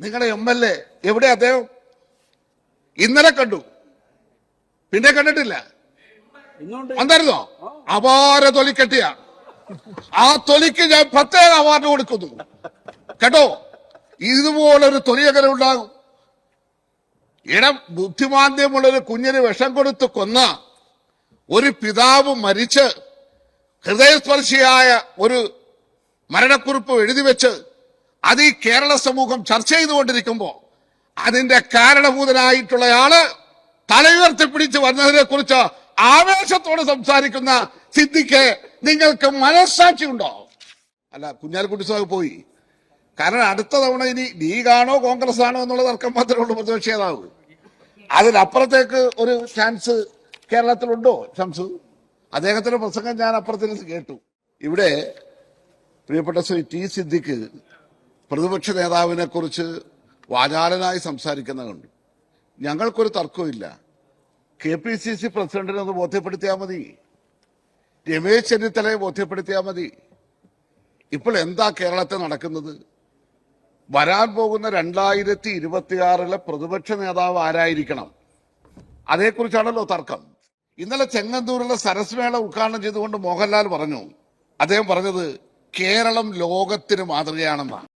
നിങ്ങളുടെ M L A എവിടെ അദ്ദേഹം? ഇന്നലെ കണ്ടു. പിന്നെ കണ്ടിട്ടില്ല. എന്തായിരുന്നോ വന്നായിരുന്നോ? അപാര തൊലിക്കെട്ടിയ ആ തൊലിക്ക് ഞാൻ പ്രത്യേക അവാർഡ് കൊടുക്കുന്നു. കേട്ടോ? ഇതുപോലൊരു തൊലി എങ്ങനെ ഉണ്ടാകും? ഇടം ബുദ്ധിമാന്ദ്യമുള്ളൊരു കുഞ്ഞിന് വിഷം കൊടുത്ത് കൊന്ന ഒരു പിതാവ് മരിച്ച് ഹൃദയസ്പർശിയായ ഒരു മരണക്കുറിപ്പ് എഴുതി വെച്ച് അത് ഈ കേരള സമൂഹം ചർച്ച ചെയ്തുകൊണ്ടിരിക്കുമ്പോൾ അതിന്റെ കാരണഭൂതനായിട്ടുള്ളയാൾ തലയുയർത്തിപ്പിടിച്ച് വന്നതിനെ കുറിച്ച് ആവേശത്തോട് സംസാരിക്കുന്ന സിദ്ധിക്ക് നിങ്ങൾക്ക് മനസ്സാക്ഷി ഉണ്ടോ അല്ല കുഞ്ഞാലിക്കുട്ടി സാഹ് പോയി. കാരണം അടുത്ത തവണ ഇനി ലീഗാണോ കോൺഗ്രസ് ആണോ എന്നുള്ള തർക്കം മാത്രമേ ഉള്ളൂ. പ്രതിപക്ഷ നേതാവ്. അതിനപ്പുറത്തേക്ക് ഒരു ചാൻസ് കേരളത്തിലുണ്ടോ? ഷംസു? അദ്ദേഹത്തിന്റെ പ്രസംഗം ഞാൻ അപ്പുറത്തിരുന്ന് കേട്ടു. ഇവിടെ പ്രിയപ്പെട്ട ശ്രീ ടി സിദ്ദിഖ് പ്രതിപക്ഷ നേതാവിനെക്കുറിച്ച് വാചാലനായി സംസാരിക്കുന്ന കണ്ടു. ഞങ്ങൾക്കൊരു തർക്കമില്ല കെ പി സി സി പ്രസിഡന്റിനെ ഒന്ന് ബോധ്യപ്പെടുത്തിയാൽ മതി. രമേശ് ചെന്നിത്തലയെ ബോധ്യപ്പെടുത്തിയാൽ മതി. ഇപ്പോൾ എന്താ കേരളത്തിൽ നടക്കുന്നത്? വരാൻ പോകുന്ന രണ്ടായിരത്തി ഇരുപത്തിയാറിലെ പ്രതിപക്ഷ നേതാവ് ആരായിരിക്കണം? അതേക്കുറിച്ചാണല്ലോ തർക്കം. ഇന്നലെ ചെങ്ങന്തൂരിലെ സരസ്മേള ഉദ്ഘാടനം ചെയ്തുകൊണ്ട് മോഹൻലാൽ പറഞ്ഞു. അദ്ദേഹം പറഞ്ഞത് കേരളം ലോകത്തിന് മാതൃകയാണെന്നാണ്.